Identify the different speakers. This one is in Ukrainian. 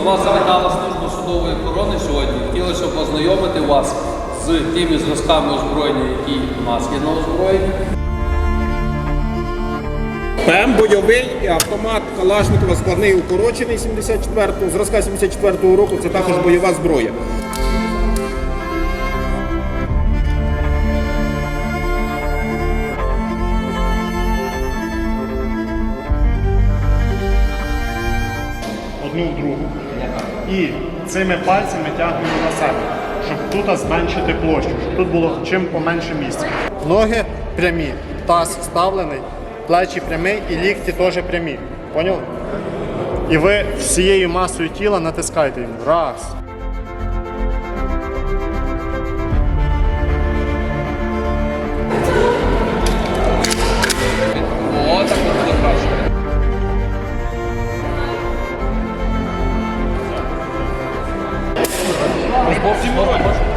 Speaker 1: До вас завітала служба судової охорони сьогодні. Хотіли, щоб познайомити вас з тими зразками озброєння, які у нас є на озброєнні.
Speaker 2: ПМ бойовий автомат Калашникова складний укорочений 74-го, зразка 74-го року. Це також бойова зброя.
Speaker 3: Одну в другу. І цими пальцями тягнемо на себе, щоб тут зменшити площу, щоб тут було чим поменше місця. Ноги прямі, таз вставлений, плечі прямі і лікті теж прямі. Поняли? І ви всією масою тіла натискаєте йому. Раз.
Speaker 1: Бокс, бокс, бокс.